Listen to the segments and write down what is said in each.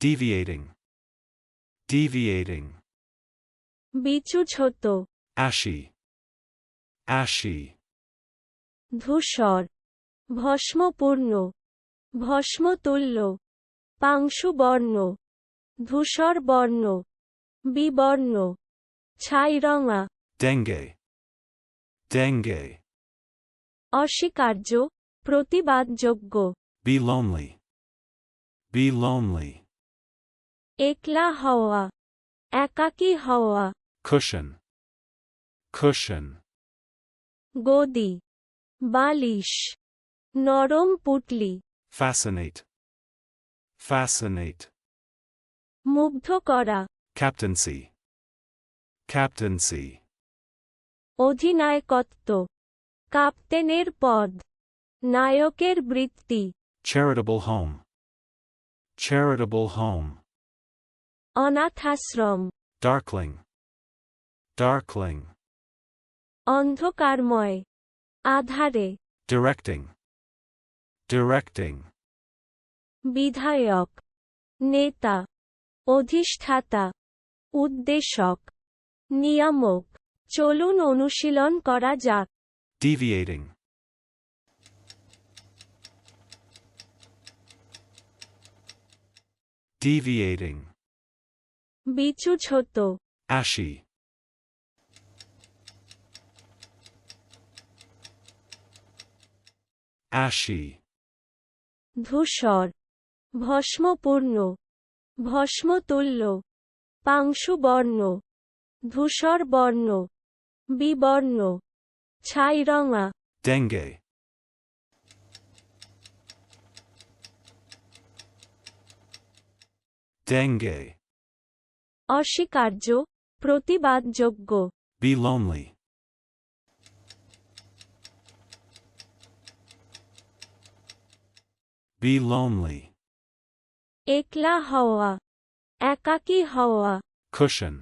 deviating, deviating, বিচুছোত ashy, ashy, ধূসর ভস্মপূর্ণ ভস্মতুল্য পাংশুবর্ণ ধূসর বর্ণ বিবর্ণ ছাইরঙা dengue, dengue, অস্বীকার্য প্রতিবাদযোগ্য be lonely, be lonely, একলা হওয়া একাকী হওয়া cushion, cushion, গদি বালিশ নরম পুটলি fascinate, fascinate, মুগ্ধ করা captaincy, captaincy, অধিনায়কত্ব কাপ্তেনের পদ নায়কের বৃত্তি charitable home, charitable home, অনাথাশ্রম। ডার্কলিং ডার্কলিং অন্ধকারময়। আধারে। ডিরেক্টিং ডিরেক্টিং বিধায়ক। নেতা। অধিষ্ঠাতা। উদ্দেশক। নিয়ামক। চলুন অনুশীলন করা যাক। ডিভিয়েটিং ডিভিয়েটিং বিচুছোত ashy, ashy, ধূসর। ভস্মপূর্ণ। ভস্মতুল্য। পাংশুবর্ণ। ধূসর বর্ণ বিবর্ণ। ছাইরঙা। dengue, dengue, অস্বীকার্য প্রতিবাদযোগ্য be lonely, be lonely, একলা হওয়া একাকী হওয়া cushion,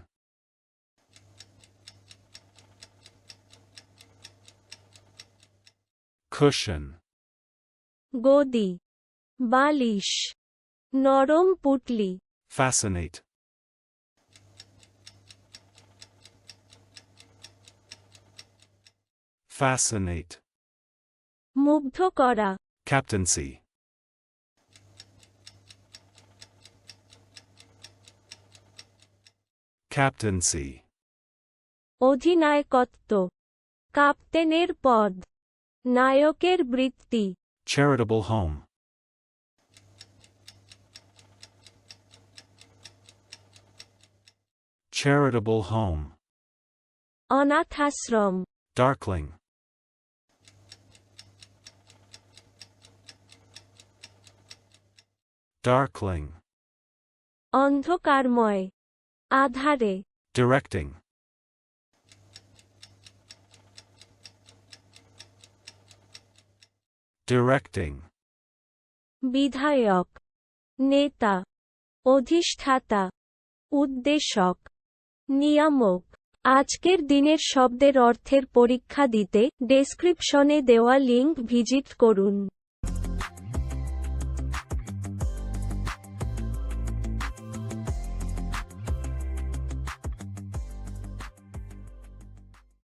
cushion, গদি বালিশ নরম পুটলি fascinate, fascinate, মুগ্ধ করা captaincy, captaincy, অধিনায়কত্ব কাপ্তেনের পদ নায়কের বৃত্তি charitable home, charitable home, অনাথাশ্রম darkling, Darkling, অন্ধকারময়। আধারে। Directing, directing, বিধায়ক। নেতা। অধিষ্ঠাতা। উদ্দেশক। নিয়ামক। আজকের দিনের শব্দের অর্থের পরীক্ষা দিতে ডেসক্রিপশনে দেওয়া লিঙ্ক ভিজিট করুন।